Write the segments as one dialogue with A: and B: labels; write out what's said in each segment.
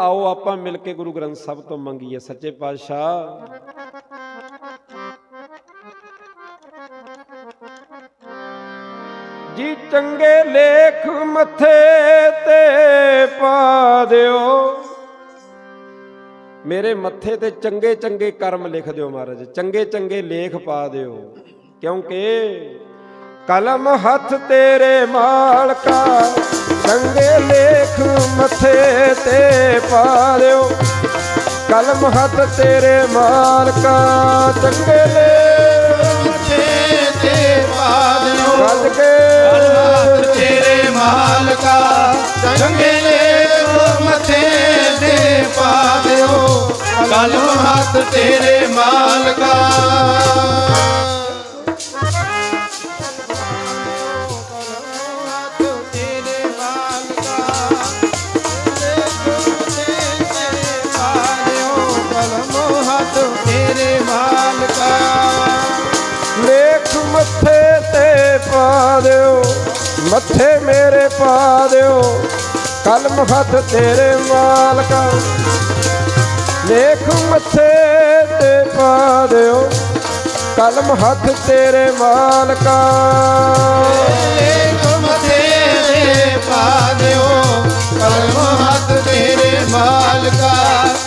A: ਆਓ ਆਪਾਂ ਮਿਲ ਕੇ ਗੁਰੂ ਗ੍ਰੰਥ ਸਾਹਿਬ ਤੋਂ ਮੰਗੀਏ ਸੱਚੇ ਪਾਤਸ਼ਾਹ। ਜੀ ਚੰਗੇ ਲੇਖ ਮੱਥੇ ਤੇ ਪਾ ਦਿਓ। ਮੇਰੇ ਮੱਥੇ ਤੇ ਚੰਗੇ ਚੰਗੇ ਕਰਮ ਲਿਖ ਦਿਓ ਮਹਾਰਾਜ, ਚੰਗੇ ਚੰਗੇ ਲੇਖ ਪਾ ਦਿਓ। ਕਿਉਂਕਿ ਕਲਮ ਹੱਥ ਤੇਰੇ ਮਾਲਕਾ ਚੰਗੇ ਲੇਖ ਮੱਥੇ ਤੇ ਪਾ ਦਿਓ ਕਲਮ ਹੱਥ ਤੇਰੇ ਮਾਲਕਾ, ਚੰਗੇ ਲੇਖ
B: ਮੱਥੇ ਤੇ ਪਾ ਦਿਓ
A: ਗੱਜ ਕੇ
B: ਕਲਮਾਤ ਤੇਰੇ ਮਾਲਕਾ, ਚੰਗੇ ਲੇਖ ਮੱਥੇ ਤੇ ਪਾ ਦਿਓ ਕਲਮ ਹੱਥ ਤੇਰੇ ਮਾਲਕਾ
A: ਮੱਥੇ ਮੇਰੇ ਪਾ ਦਿਓ। ਕਲਮ ਹੱਥ ਤੇਰੇ ਮਾਲਕਾ, ਲੇਖ ਮੱਥੇ ਤੇ ਪਾ ਦਿਓ। ਕਲਮ ਹੱਥ ਤੇਰੇ ਮਾਲਕਾ,
B: ਲੇਖ ਮੱਥੇ ਤੇ ਪਾ ਦਿਓ। ਕਲਮ ਹੱਥ ਤੇਰੇ ਮਾਲਕਾ,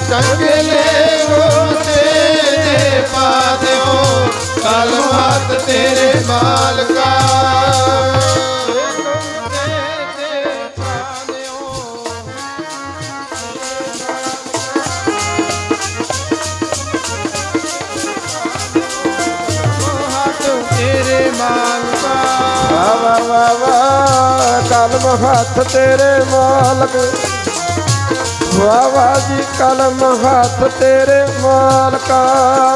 B: ਚੰਗੇ ਲੇਖ ਮੱਥੇ ਤੇ ਪਾ ਦਿਓ। ਕਲਮ ਹੱਥ ਤੇਰੇ ਮਾਲਕਾ। ਤੇਰੇ ਮਾਲਕਾ।
A: ਵਾ ਵਾ ਵਾ ਕਲਮ ਹੱਥ ਤੇਰੇ ਮਾਲਕ। ਵਾ ਵਾ ਜੀ ਕਲਮ ਹੱਥ ਤੇਰੇ ਮਾਲਕਾ।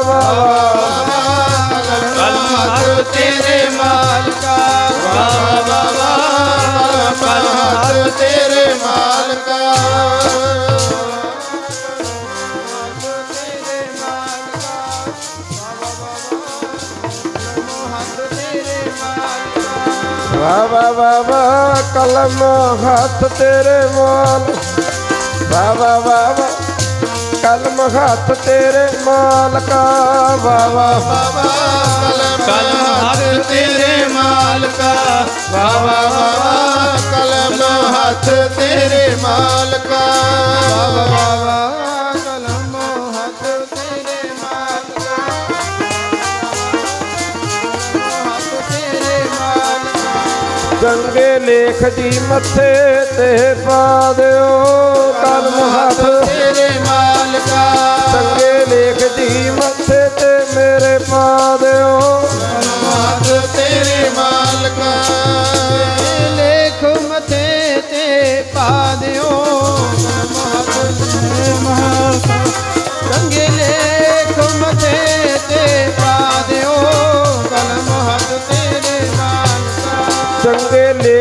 A: ਵਾ ਵਾ
B: ਕਲਮ ਤੇਰੇ ਮਾਲਕਾ। ਵਾ ਵਾ ਵਾ ਕਲਮ ਤੇਰੇ ਮਾਲਕਾ।
A: ਵਾ ਵਾ ਵਾ ਵਾ ਕਲਮ ਹੱਥ ਤੇਰੇ ਮਾਲ ਵਾ ਵਾ ਵਾ ਵਾ ਕਲਮ ਹੱਥ ਤੇਰੇ ਮਾਲਕਾ ਵਾ ਵਾ
B: ਕਲਮ ਹੱਥ ਤੇਰੇ ਮਾਲਕਾ ਵਾ ਵਾ ਵਾ ਵਾ ਕਲਮ ਹੱਥ ਤੇਰੇ ਮਾਲਕਾ ਵਾ ਵਾ ਵਾ ਵਾ
A: ਚੰਗੇ ਲੇਖ ਜੀ ਮੱਥੇ ਤੇ ਪਾ ਦਿਓ। ਕਲਮ ਹੱਥ।
B: ਤੇਰੇ ਮਾਲਕਾ।
A: ਚੰਗੇ ਲੇਖ ਜੀ ਮੱਥੇ ਤੇ ਮੇਰੇ ਪਾ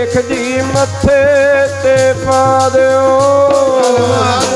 A: ਵੇਖਦੀ ਮੱਥੇ ਤੇ ਪਾ ਦਿਓ।